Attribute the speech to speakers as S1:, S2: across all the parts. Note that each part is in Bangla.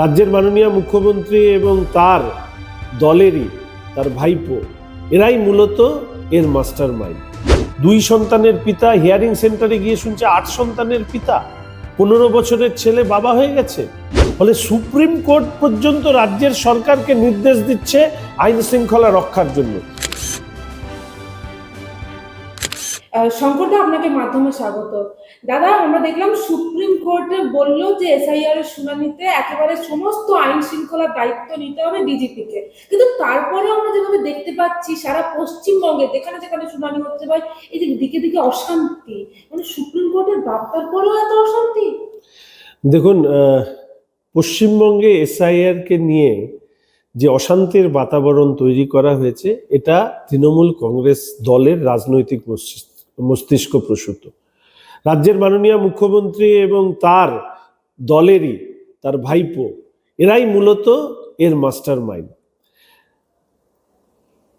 S1: রাজ্যের মাননীয় মুখ্যমন্ত্রী এবং তার দলেরই তার ভাইপো, এরাই মূলত এর মাস্টার মাইন্ড দুই সন্তানের পিতা হিয়ারিং সেন্টারে গিয়ে শুনছে, আট সন্তানের পিতা পনেরো বছরের ছেলে বাবা হয়ে গেছে। ফলে সুপ্রিম কোর্ট পর্যন্ত রাজ্যের সরকারকে নির্দেশ দিচ্ছে আইন শৃঙ্খলা রক্ষার জন্য।
S2: শঙ্করদা আপনাকে মাধ্যমে স্বাগত। দাদা, আমরা দেখলাম সুপ্রিম কোর্টে বলল যে এসআইআর এর শুনানিতে একেবারে সমস্ত আইন শৃঙ্খলার দায়িত্ব নিতে হবে ডিজিপিকে কিন্তু তারপরে আমরা যেভাবে দেখতে পাচ্ছি, সারা পশ্চিমবঙ্গে যেখানে যেখানে শুনানি হচ্ছে ভাই, এই যে দিকে দিকে অশান্তি। মানে সুপ্রিম কোর্টের বার্তার পরেও এত অশান্তি।
S1: দেখুন পশ্চিমবঙ্গে এসআইআরকে নিয়ে যে অশান্তির বাতাবরণ তৈরি করা হয়েছে, এটা তৃণমূল কংগ্রেস দলের রাজনৈতিক মস্তিষ্ক প্রসূত। রাজ্যের মাননীয় মুখ্যমন্ত্রী এবং তার দলেরই, তার ভাইপো, এরাই মূলত এর মাস্টার মাইন্ড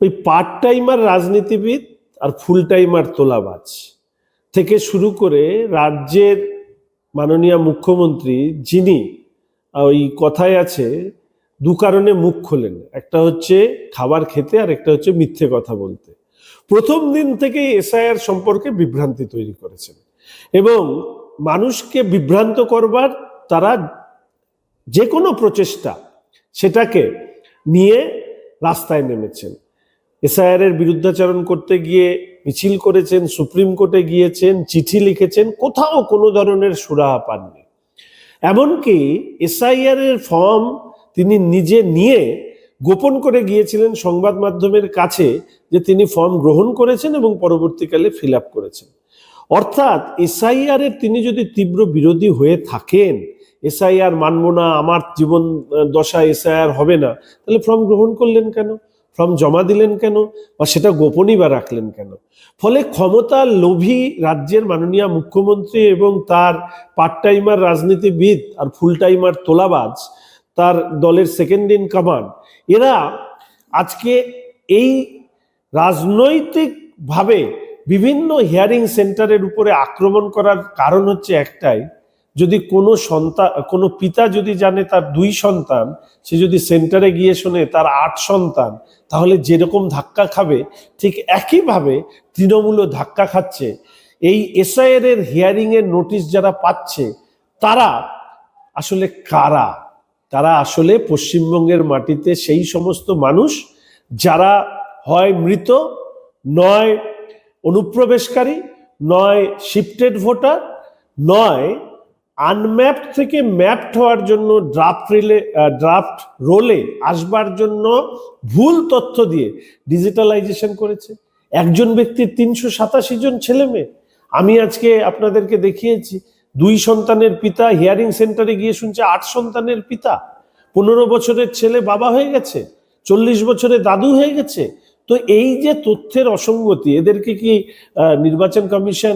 S1: ওই পার্ট টাইমার রাজনীতিবিদ আর ফুল টাইমার তোলাবাজ থেকে শুরু করে রাজ্যের মাননীয় মুখ্যমন্ত্রী যিনি, ওই কথায় আছে, দু কারণে মুখ খোলেন। একটা হচ্ছে খাবার খেতে আর একটা হচ্ছে মিথ্যে কথা বলতে। প্রথম দিন থেকেই এসআইআর সম্পর্কে বিভ্রান্তি তৈরি করেছেন। এবং মানুষকে বিভ্রান্ত করবার তারা যে কোনো প্রচেষ্টা সেটাকে নিয়ে রাস্তায় নেমেছেন। এসআইআর এর বিরুদ্ধাচরণ করতে গিয়ে মিছিল করেছেন, সুপ্রিম কোর্টে গিয়েছেন, চিঠি লিখেছেন, কোথাও কোনো ধরনের সুরাহা পাননি। এমনকি এসআইআর এর ফর্ম তিনি নিজে নিয়ে গোপন করে গিয়েছিলেন সংবাদ মাধ্যমের কাছে যে তিনি ফর্ম গ্রহণ করেছেন এবং পরবর্তীকালে ফিল করেছেন। অর্থাৎ এসআইআরের তিনি যদি তীব্র বিরোধী হয়ে থাকেন, এসআইআর মানব না, আমার জীবন দশা এসআইআর হবে না, তাহলে ফর্ম গ্রহণ করলেন কেন? ফর্ম জমা দিলেন কেন? বা সেটা গোপনই বা রাখলেন কেন? ফলে ক্ষমতার লোভী রাজ্যের মাননীয় মুখ্যমন্ত্রী এবং তার পার্ট টাইমার রাজনীতিবিদ আর ফুল টাইমার তোলাবাজ, তার দলের সেকেন্ড ইন কমান্ড এরা আজকে এই রাজনৈতিকভাবে বিভিন্ন হিয়ারিং সেন্টারের উপরে আক্রমণ করার কারণ হচ্ছে একটাই, যদি কোনো সন্তান কোনো পিতা যদি জানে তার দুই সন্তান, সে যদি সেন্টারে গিয়ে শোনে তার আট সন্তান, তাহলে যেরকম ধাক্কা খাবে, ঠিক একইভাবে তৃণমূলও ধাক্কা খাচ্ছে। এই এসআইআর এর হিয়ারিং এর নোটিশ যারা পাচ্ছে, তারা আসলে কারা? তারা আসলে পশ্চিমবঙ্গের মাটিতে সেই সমস্ত মানুষ যারা হয় মৃত, নয় অনুপ্রবেশকারী, নয় শিফটেড ভোটার নয় আনম্যাপড থেকে ম্যাপড হওয়ার জন্য ড্রাফট রিলে ড্রাফট রোলে আসবার জন্য ভুল তথ্য দিয়ে ডিজিটালাইজেশন করেছে। একজন ব্যক্তির তিনশো সাতাশি জন ছেলে মেয়ে। আমি আজকে আপনাদেরকে দেখিয়েছি, দুই সন্তানের পিতা হিয়ারিং সেন্টারে গিয়ে শুনছে, আট সন্তানের পিতা। পনেরো বছরের ছেলে বাবা হয়ে গেছে, চল্লিশ বছরের দাদু হয়ে গেছে তো এই যে তথ্যের অসঙ্গতি, এদেরকে কি নির্বাচন কমিশন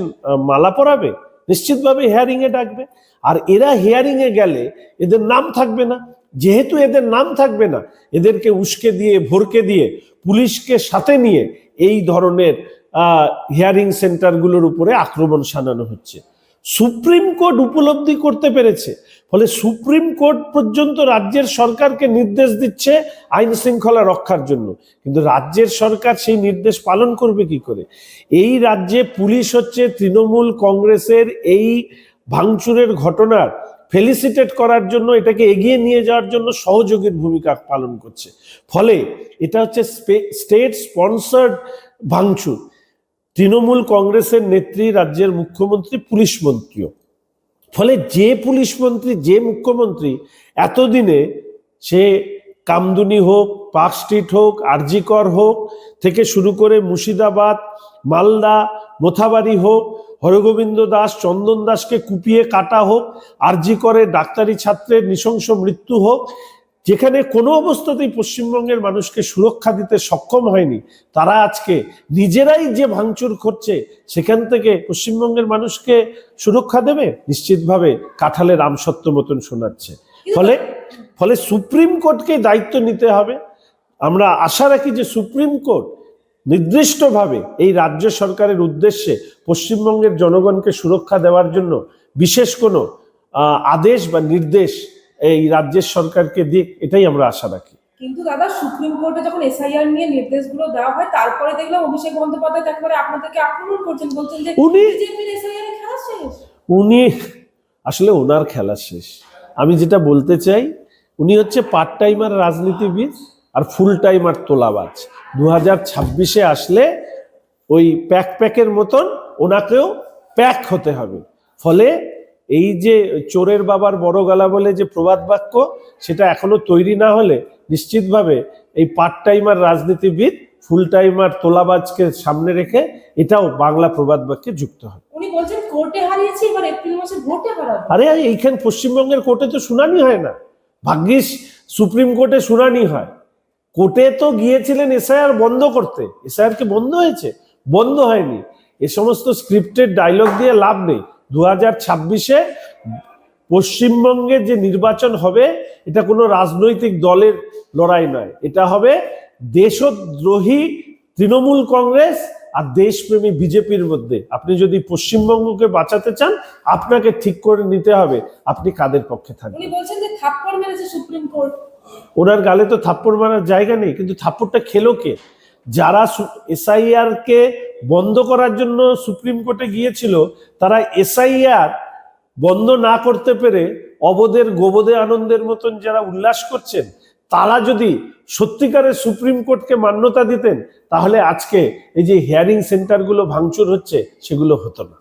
S1: মালা পরাবে? নিশ্চিতভাবে হিয়ারিং এ ডাকবে। আর এরা হিয়ারিং এ গেলে এদের নাম থাকবে না। যেহেতু এদের নাম থাকবে না, এদেরকে উস্কে দিয়ে, ভরকে দিয়ে পুলিশকে সাথে নিয়ে এই ধরনের হিয়ারিং সেন্টারগুলোর উপরে আক্রমণ সানানো হচ্ছে। সুপ্রিম কোর্ট উপলব্ধি করতে পেরেছে। ফলে সুপ্রিম কোর্ট পর্যন্ত রাজ্যের সরকারকে নির্দেশ দিচ্ছে আইন শৃঙ্খলা রক্ষার জন্য। কিন্তু রাজ্যের সরকার সেই নির্দেশ পালন করবে কি করে? এই রাজ্যে পুলিশ হচ্ছে তৃণমূল কংগ্রেসের এই ভাঙচুরের ঘটনার ফেলিসিটেট করার জন্য, এটাকে এগিয়ে নিয়ে যাওয়ার জন্য সহযোগীর ভূমিকা পালন করছে। ফলে এটা হচ্ছে স্টেট স্পন্সার্ড ভাঙচুর। তৃণমূল কংগ্রেসের নেত্রী, রাজ্যের মুখ্যমন্ত্রী, পুলিশ মন্ত্রীও। ফলে যে পুলিশ মন্ত্রী, যে মুখ্যমন্ত্রী, এতদিনে সে কামদুনি হোক, পার্ক স্ট্রিট হোক, আরজিকর হোক, থেকে শুরু করে মুর্শিদাবাদ, মালদা, মোথাবাড়ি হোক, হরগোবিন্দ দাস, চন্দন দাসকে কুপিয়ে কাটা হোক, আরজি করে ডাক্তারি ছাত্রের নৃশংস মৃত্যু হোক যেখানে কোনো অবস্থাতেই পশ্চিমবঙ্গের মানুষকে সুরক্ষা দিতে সক্ষম হয়নি তারা আজকে নিজেরাই যে ভাঙচুর করছে সেখান থেকে পশ্চিমবঙ্গের মানুষকে সুরক্ষা দেবে? নিশ্চিতভাবে কাঁঠালের আমসত্ব মতন শোনাচ্ছে। ফলে ফলে সুপ্রিম কোর্টকে দায়িত্ব নিতে হবে। আমরা আশা রাখি যে সুপ্রিম কোর্ট নির্দিষ্টভাবে এই রাজ্য সরকারের উদ্দেশ্যে পশ্চিমবঙ্গের জনগণকে সুরক্ষা দেওয়ার জন্য বিশেষ কোনো আদেশ বা নির্দেশ এই রাজ্যের সরকারকে দিক এটাই আমরা আশা রাখি।
S2: কিন্তু দাদা সুপ্রিম কোর্টে যখন এসআইআর নিয়ে নির্দেশগুলো দেওয়া হয় তারপরে দেখলাম অভিষেক বন্দ্যোপাধ্যায় একেবারে আপনাদেরকে আক্রমণ করছেন বলছেন যে
S1: উনি
S2: এসআইআর খেলা শেষ।
S1: উনি আসলে ওনার খেলা শেষ। আমি যেটা বলতে চাই উনি হচ্ছে পার্ট টাইমার রাজনীতিবিদ আর ফুল টাইমার তোলাবাজ। দু হাজার ছাব্বিশে আসলে ওই প্যাক প্যাকের মতন ওনাকেও প্যাক হতে হবে। ফলে এই যে চোরের বাবার বড় গলা বলে যে প্রবাদ বাক্য সেটা এখনও তৈরি না হলে নিশ্চিতভাবে এই পার্ট টাইমার রাজনীতিবিদ ফুল টাইমার তোলাবাজকে সামনে রেখে এটাও বাংলা প্রবাদ বাক্যে যুক্ত
S2: উনি বলছেন কোর্টে হারিয়েছি এবার এপ্রিল মাসে ভোটে হারাবো।
S1: আরে এইখানে পশ্চিমবঙ্গের কোর্টে তো শুনানি হয় না। ভাগ্যিস সুপ্রিম কোর্টে শুনানি হয়। কোর্টে তো গিয়েছিলেন এসআইআর বন্ধ করতে। এসআইআর কি বন্ধ হয়েছে? বন্ধ হয়নি। এ সমস্ত স্ক্রিপ্টেড ডায়লগ দিয়ে লাভ নেই। দু হাজার ছাব্বিশে পশ্চিমবঙ্গে যে নির্বাচন হবে এটা কোনো রাজনৈতিক দলের লড়াই নয়। এটা হবে দেশদ্রোহী তৃণমূল কংগ্রেস আর দেশপ্রেমী বিজেপির মধ্যে। আপনি যদি পশ্চিমবঙ্গকে বাঁচাতে চান আপনাকে ঠিক করে নিতে হবে। আপনি কাদের পক্ষে থাকবেন?
S2: উনি বলছেন যে থাপ্পড় মেরেছে সুপ্রিম কোর্ট।
S1: ওনার গালে তো থাপ্পড় মারার জায়গা নেই কিন্তু থাপ্পড়টা খেলো কে? যারা এসআইআর কে বন্ধ করার জন্য সুপ্রিম কোর্টে গিয়েছিল, তারা এসআইআর বন্ধ না করতে পেরে অবদের গোবদে আনন্দের মতন যারা উল্লাস করছেন, তারা যদি সত্যিকারের সুপ্রিম কোর্টকে মান্যতা দিতেন, তাহলে আজকে এই যে হিয়ারিং সেন্টারগুলো ভাঙচুর হচ্ছে, সেগুলো হতো না।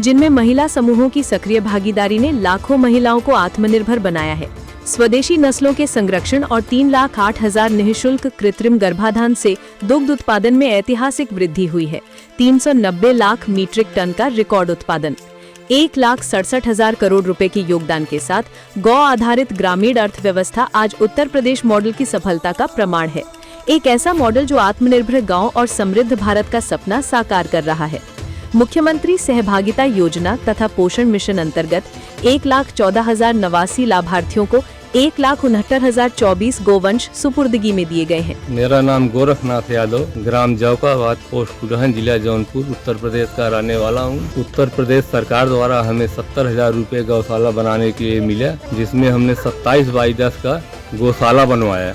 S3: जिनमें महिला समूहों की सक्रिय भागीदारी ने लाखों महिलाओं को आत्मनिर्भर बनाया है। स्वदेशी नस्लों के संरक्षण और तीन लाख आठ हज़ार निःशुल्क कृत्रिम गर्भाधान से दुग्ध उत्पादन में ऐतिहासिक वृद्धि हुई है। 390 लाख मीट्रिक टन का रिकॉर्ड उत्पादन। एक लाख सड़सठ हज़ार करोड़ रुपए के योगदान के साथ गौ आधारित ग्रामीण अर्थव्यवस्था आज उत्तर प्रदेश मॉडल की सफलता का प्रमाण है। एक ऐसा मॉडल जो आत्मनिर्भर गाँव और समृद्ध भारत का सपना साकार कर रहा है। मुख्यमंत्री सहभागिता योजना तथा पोषण मिशन अंतर्गत एक लाख चौदह हज़ार नवासी लाभार्थियों को एक लाख उनहत्तर हज़ार चौबीस गोवंश सुपुर्दगी में दिए गए हैं।
S4: मेरा नाम गोरखनाथ यादव, ग्राम जौकाबाद, पोस्ट कुरहन जिला जौनपुर, उत्तर प्रदेश का रहने वाला हूँ। उत्तर प्रदेश सरकार द्वारा हमें सत्तर हज़ार रूपए गौशाला बनाने के लिए मिला, जिसमें हमने सत्ताईस बाई दस का गौशाला बनवाया।